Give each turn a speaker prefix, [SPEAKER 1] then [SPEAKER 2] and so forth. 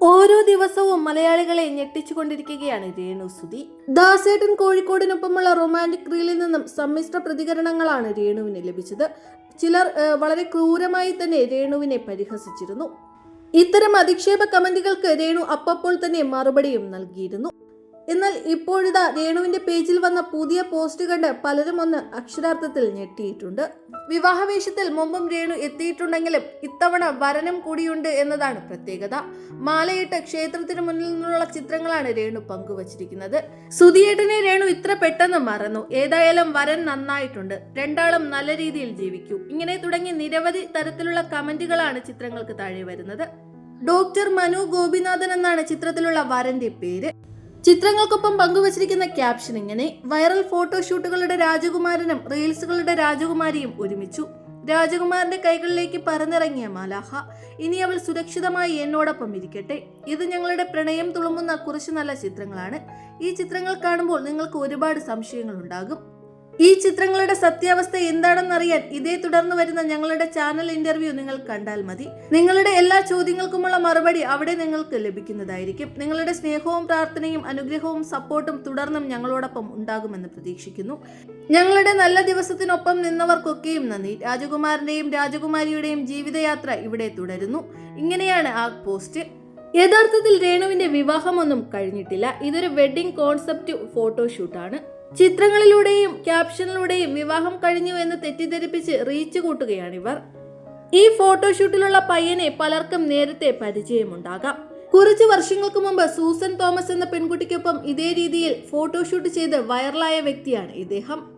[SPEAKER 1] ഓരോ ദിവസവും മലയാളികളെ ഞെട്ടിച്ചുകൊണ്ടിരിക്കുകയാണ് രേണു സുധി. ദാസേട്ടൻ കോഴിക്കോടിനൊപ്പമുള്ള റൊമാന്റിക് റീലിൽ നിന്നും സമ്മിശ്ര പ്രതികരണങ്ങളാണ് രേണുവിന് ലഭിച്ചത്. ചിലർ വളരെ ക്രൂരമായി തന്നെ രേണുവിനെ പരിഹസിച്ചിരുന്നു. ഇത്തരം അധിക്ഷേപ കമന്റുകൾക്ക് രേണു അപ്പപ്പോൾ തന്നെ മറുപടിയും നൽകിയിരുന്നു. എന്നാൽ ഇപ്പോഴിതാ രേണുവിന്റെ പേജിൽ വന്ന പുതിയ പോസ്റ്റ് കണ്ട് പലരും ഒന്ന് അക്ഷരാർത്ഥത്തിൽ ഞെട്ടിയിട്ടുണ്ട്. വിവാഹവേഷത്തിൽ മുമ്പും രേണു എത്തിയിട്ടുണ്ടെങ്കിലും ഇത്തവണ വരനും കൂടിയുണ്ട് എന്നതാണ് പ്രത്യേകത. മാലയിട്ട് ക്ഷേത്രത്തിന് മുന്നിൽ നിന്നുള്ള ചിത്രങ്ങളാണ് രേണു പങ്കുവച്ചിരിക്കുന്നത്. സുധിയേട്ടനെ രേണു ഇത്ര പെട്ടെന്ന് മറന്നു. ഏതായാലും വരൻ നന്നായിട്ടുണ്ട്. രണ്ടാളും നല്ല രീതിയിൽ ജീവിക്കൂ. ഇങ്ങനെ തുടങ്ങി നിരവധി തരത്തിലുള്ള കമന്റുകളാണ് ചിത്രങ്ങൾക്ക് താഴെ വരുന്നത്. ഡോക്ടർ മനു ഗോപിനാഥൻ എന്നാണ് ചിത്രത്തിലുള്ള വരന്റെ പേര്. ചിത്രങ്ങൾക്കൊപ്പം പങ്കുവച്ചിരിക്കുന്ന ക്യാപ്ഷൻ ഇങ്ങനെ വൈറൽ ഫോട്ടോഷൂട്ടുകളുടെ രാജകുമാരനും റീൽസുകളുടെ രാജകുമാരിയും ഒരുമിച്ചു. രാജകുമാരന്റെ കൈകളിലേക്ക് പറന്നിറങ്ങിയ മലാഹ ഇനി അവൾ സുരക്ഷിതമായി എന്നോടൊപ്പം ഇരിക്കട്ടെ. ഇത് ഞങ്ങളുടെ പ്രണയം തുളുമ്പുന്ന കുറച്ച് നല്ല ചിത്രങ്ങളാണ്. ഈ ചിത്രങ്ങൾ കാണുമ്പോൾ നിങ്ങൾക്ക് ഒരുപാട് സംശയങ്ങൾ ഉണ്ടാകും ഈ ചിത്രങ്ങളുടെ സത്യാവസ്ഥ എന്താണെന്നറിയാൻ ഇതേ തുടർന്ന് വരുന്ന ഞങ്ങളുടെ ചാനൽ ഇന്റർവ്യൂ നിങ്ങൾ കണ്ടാൽ മതി. നിങ്ങളുടെ എല്ലാ ചോദ്യങ്ങൾക്കുമുള്ള മറുപടി അവിടെ നിങ്ങൾക്ക് ലഭിക്കുന്നതായിരിക്കും. നിങ്ങളുടെ സ്നേഹവും പ്രാർത്ഥനയും അനുഗ്രഹവും സപ്പോർട്ടും തുടർന്നും ഞങ്ങളോടൊപ്പം ഉണ്ടാകുമെന്ന് പ്രതീക്ഷിക്കുന്നു. ഞങ്ങളുടെ നല്ല ദിവസത്തിനൊപ്പം നിന്നവർക്കൊക്കെയും നന്ദി. രാജകുമാരന്റെയും രാജകുമാരിയുടെയും ജീവിതയാത്ര ഇവിടെ തുടരുന്നു. ഇങ്ങനെയാണ് ആ പോസ്റ്റ്. യഥാർത്ഥത്തിൽ രേണുവിന്റെ വിവാഹമൊന്നും കഴിഞ്ഞിട്ടില്ല. ഇതൊരു വെഡിങ് കോൺസെപ്റ്റ് ഫോട്ടോഷൂട്ടാണ്. ചിത്രങ്ങളിലൂടെയും ക്യാപ്ഷനിലൂടെയും വിവാഹം കഴിഞ്ഞു എന്ന് തെറ്റിദ്ധരിപ്പിച്ച് റീച്ച് കൂട്ടുകയാണിവർ. ഈ ഫോട്ടോഷൂട്ടിലുള്ള പയ്യനെ പലർക്കും നേരത്തെ പരിചയമുണ്ടാകാം. കുറച്ച് വർഷങ്ങൾക്ക് മുമ്പ് സൂസൻ തോമസ് എന്ന പെൺകുട്ടിക്കൊപ്പം ഇതേ രീതിയിൽ ഫോട്ടോഷൂട്ട് ചെയ്ത് വൈറലായ വ്യക്തിയാണ് ഇദ്ദേഹം.